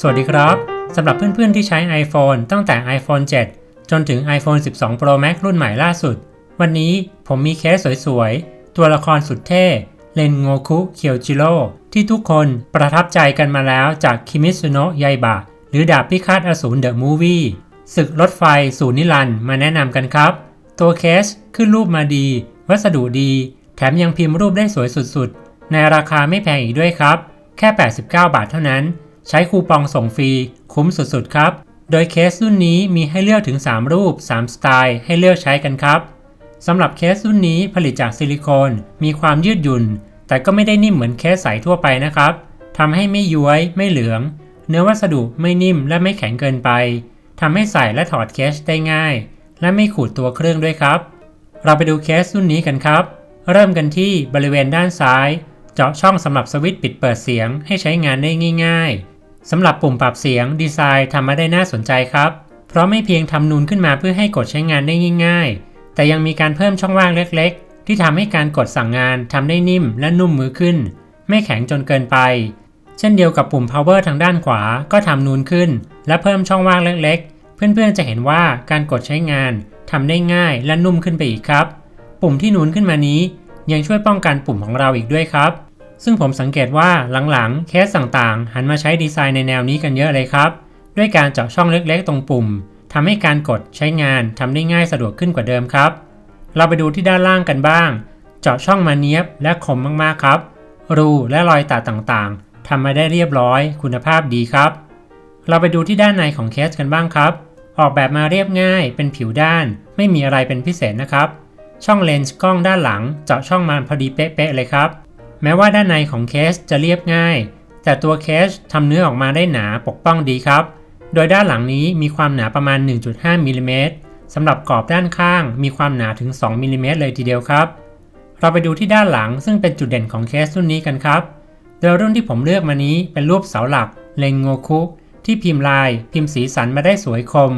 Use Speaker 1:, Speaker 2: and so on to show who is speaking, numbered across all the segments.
Speaker 1: สวัสดีครับสำหรับเพื่อนๆที่ใช้ iPhone ตั้งแต่ iPhone 7 จนถึง iPhone 12 Pro Max รุ่นใหม่ล่าสุด วันนี้ผมมีเคสสวยๆ ตัวละครสุดเท่ เลนโงคุ เคียวจิโร่ที่ทุกคนประทับใจกันมาแล้วจากคิมิซุโนะยายบะหรือดาบพิฆาตอสูรเดอะมูวี่ศึกรถไฟสู่นิรันมาแนะนำกันครับ ตัวเคสขึ้นรูปมาดี วัสดุดี แถมยังพิมพ์รูปได้สวยสุดๆ ในราคาไม่แพงอีกด้วยครับ แค่ 89 บาทเท่านั้น ใช้คูปองส่งฟรี คุ้มสุดๆครับ โดยเคสรุ่นนี้มีให้เลือกถึง 3 รูป 3 สไตล์ ให้เลือกใช้กันครับสำหรับเคสรุ่นนี้ผลิตจากซิลิโคน มีความยืดหยุ่น แต่ก็ไม่ได้นิ่มเหมือนเคสใสทั่วไปนะครับทำให้ไม่ย้วยไม่เหลือง เนื้อวัสดุไม่นิ่มและไม่แข็งเกินไปทำให้ใส่และถอดเคสได้ง่าย และไม่ขูดตัวเครื่องด้วยครับ เราไปดูเคสรุ่นนี้กันครับ เริ่มกันที่บริเวณด้านซ้าย เจาะช่องสำหรับสวิตช์ปิดเปิดเสียงให้ใช้งานได้ง่าย ๆ สำหรับปุ่มปรับเสียงดีไซน์ทำมาได้น่าสนใจครับ เพราะไม่เพียงทำนูนขึ้นมาเพื่อให้กดใช้งานได้ง่าย ๆ แต่ยังมีการเพิ่มช่องว่างเล็ก ๆ ที่ทำให้การกดสั่งงานทำได้นิ่มและนุ่มมือขึ้น ไม่แข็งจนเกินไป เช่นเดียวกับปุ่ม power ทางด้านขวาก็ทำนูนขึ้น และเพิ่มช่องว่างเล็ก ๆ เพื่อนๆจะเห็นว่าการกดใช้งานทำได้ง่ายและนุ่มขึ้นไปอีกครับ ปุ่มที่นูนขึ้นมานี้ยังช่วยป้องกันปุ่มของเราอีกด้วยครับ ซึ่งผมสังเกตว่าหลังๆ เคสต่างๆ หันมาใช้ดีไซน์ในแนวนี้กันเยอะเลยครับ ด้วยการเจาะช่องเล็กๆ ตรงปุ่มทำให้การกดใช้งานทำได้ง่ายสะดวกขึ้นกว่าเดิมครับ เราไปดูที่ด้านล่างกันบ้าง เจาะช่องมาเนียบและคมมากๆครับ รูและรอยตัดต่างๆทำมาได้เรียบร้อย คุณภาพดีครับ เราไปดูที่ด้านในของเคสกันบ้างครับ ออกแบบมาเรียบง่าย เป็นผิวด้าน ไม่มีอะไรเป็นพิเศษนะครับ ช่องเลนส์กล้องด้านหลัง เจาะช่องมาพอดีเป๊ะๆเลยครับ แม้ว่าด้านในของเคสจะเรียบง่าย แต่ตัวเคสทำเนื้อออกมาได้หนาปกป้องดีครับ โดยด้านหลังนี้มีความหนาประมาณ 1.5มิลลิเมตรสำหรับกรอบด้านข้างมีความหนาถึง 2มิลลิเมตรเลยทีเดียวครับ เราไปดูที่ด้านหลังซึ่งเป็นจุดเด่นของเคสรุ่นนี้กันครับ โดยรุ่นที่ผมเลือกมานี้เป็นรูปเสาหลัก เลงโงคุที่พิมพ์ลาย พิมพ์สีสันมาได้สวยคม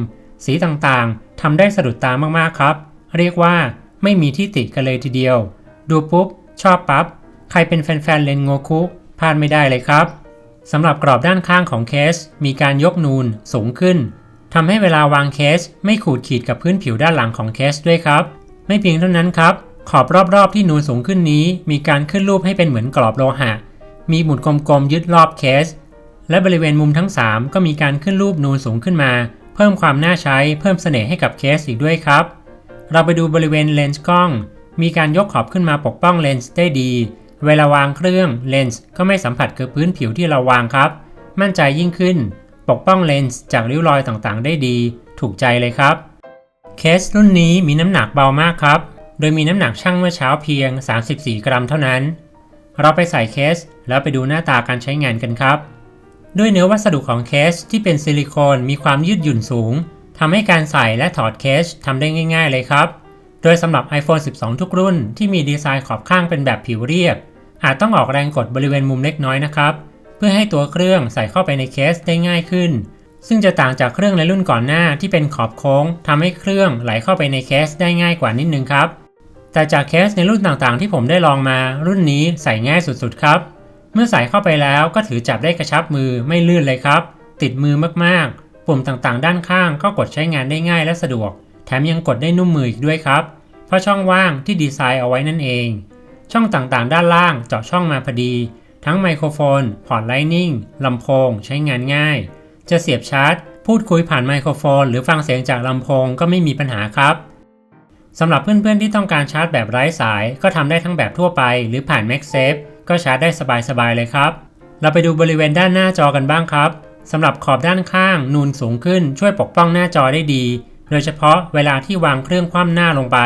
Speaker 1: สีต่างๆทำได้สะดุดตามากๆครับ เรียกว่าไม่มีที่ติกันเลยทีเดียว ดูปุ๊บ ชอบปับ๊บ ใครเป็นแฟนๆเลนโงคุพลาดไม่ได้เลยครับสำหรับกรอบด้านข้างของเคส มีการยกนูนสูงขึ้นทำให้เวลาวางเคส ไม่ขูดขีดกับพื้นผิวด้านหลังของเคสด้วยครับ ไม่เพียงเท่านั้นครับ ขอบรอบๆที่นูนสูงขึ้นนี้ มีการขึ้นรูปให้เป็นเหมือนกรอบโลหะ มีหมุดกลมๆยึดรอบเคส และบริเวณมุมทั้ง 3 ก็มีการขึ้นรูปนูนสูงขึ้นมา เพิ่มความน่าใช้เพิ่มเสน่ห์ให้กับเคสอีกด้วยครับ เราไปดูบริเวณเลนส์กล้อง มีการยกขอบขึ้นมาปกป้องเลนส์ได้ดี เวลาวางเครื่องเลนส์ก็ไม่สัมผัสกับพื้นผิวที่เราวางครับ มั่นใจยิ่งขึ้น ปกป้องเลนส์จากริ้วรอยต่างๆ ได้ดี ถูกใจเลยครับ เคสรุ่นนี้มีน้ำหนักเบามากครับ โดยมีน้ำหนักช่างเมื่อเช้าเพียง 34 กรัมเท่านั้น เราไปใส่เคส แล้วไปดูหน้าตาการใช้งานกันครับ ด้วยเนื้อวัสดุของเคสที่เป็นซิลิโคนมีความยืดหยุ่นสูงทำให้การใส่และถอดเคสทำได้ง่าย ๆ เลยครับ ดยสำหรับ iPhone 12 ทุกรุ่นที่มีดีไซน์ขอบข้างเป็นแบบผิวเรียบ อาจต้องออกแรงกดบริเวณมุมเล็กน้อยนะครับ เพื่อให้ตัวเครื่องใส่เข้าไปในเคสได้ง่ายขึ้น ซึ่งจะต่างจากเครื่องในรุ่นก่อนหน้าที่เป็นขอบโค้งทำให้เครื่องไหลเข้าไปในเคสได้ง่ายกว่านิดนึงครับ แต่จากเคสในรุ่นต่างๆ ที่ผมได้ลองมารุ่นนี้ใส่ง่ายสุดๆครับ เมื่อใส่เข้าไปแล้วก็ถือจับได้กระชับมือไม่ลื่นเลยครับ ติดมือมากๆ ปุ่มต่างๆ ด้านข้างก็กดใช้งานได้ง่ายและสะดวก แถมยังกดได้นุ่มมืออีกด้วยครับ เพราะช่องว่างที่ดีไซน์เอาไว้นั่นเอง ช่องต่างๆ ด้านล่างเจาะช่องมาพอดี ทั้งไมโครโฟน พอร์ตไลนิ่งลำโพง ใช้งานง่าย จะเสียบชาร์จ พูดคุยผ่านไมโครโฟน หรือฟังเสียงจากลำโพงก็ไม่มีปัญหาครับสำหรับเพื่อนๆที่ต้องการชาร์จแบบไร้สาย ก็ทำได้ทั้งแบบทั่วไป หรือผ่าน MagSafe ก็ชาร์จได้สบายๆเลยครับ เราไปดูบริเวณด้านหน้าจอกันบ้างครับสำหรับขอบด้านข้างนูนสูงขึ้นช่วยปกป้องหน้าจอได้ดี โดยเฉพาะเวลาที่วางเครื่องคว่ำหน้าลงไป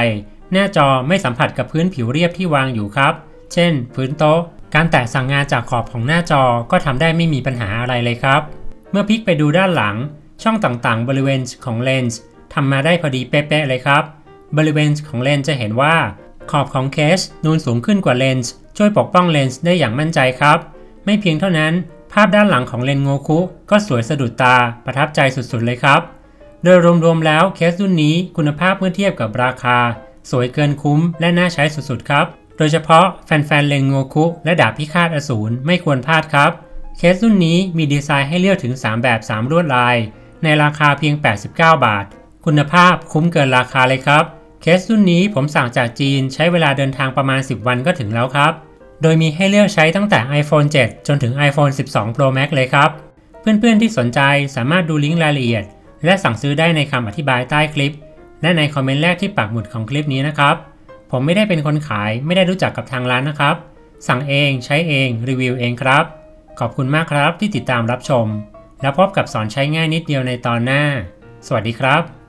Speaker 1: หน้าจอไม่สัมผัสกับพื้นผิวเรียบที่วางอยู่ครับ เช่น พื้นโต๊ะ การแตะสั่งงานจากขอบของหน้าจอก็ทำได้ไม่มีปัญหาอะไรเลยครับ เมื่อพลิกไปดูด้านหลัง ช่องต่างๆ บริเวณของเลนส์ทำมาได้พอดีเป๊ะๆเลยครับ บริเวณของเลนส์จะเห็นว่า ขอบของเคสนูนสูงขึ้นกว่าเลนส์ช่วยปกป้องเลนส์ได้อย่างมั่นใจครับ ไม่เพียงเท่านั้นภาพด้านหลังของเลนส์โงคุก็สวยสะดุดตาประทับใจสุดๆเลยครับ โดยรวมๆแล้วเคสรุ่นนี้คุณภาพเมื่อเทียบกับราคา สวยเกินคุ้มและน่าใช้สุดๆครับ โดยเฉพาะแฟนๆเลนโงคุและดาบพิฆาตอสูรไม่ควรพลาดครับ เคสรุ่นนี้มีดีไซน์ให้เลือกถึง 3 แบบ 3 ลวดลาย ในราคาเพียง 89 บาท คุณภาพคุ้มเกินราคาเลยครับ เคสรุ่นนี้ผมสั่งจากจีนใช้เวลาเดินทางประมาณ 10 วันก็ถึงแล้วครับ โดยมีให้เลือกใช้ตั้งแต่ iPhone 7 จนถึง iPhone 12 Pro Max เลยครับ เพื่อนๆที่สนใจสามารถดูลิงก์รายละเอียด และสั่งซื้อได้ในคำอธิบายใต้คลิป และในคอมเมนต์แรกที่ปักหมุดของคลิปนี้นะครับ ผมไม่ได้เป็นคนขายไม่ได้รู้จักกับทางร้านนะครับ สั่งเองใช้เองรีวิวเองครับ ขอบคุณมากครับที่ติดตามรับชม แล้วพบกับสอนใช้ง่ายนิดเดียวในตอนหน้า สวัสดีครับ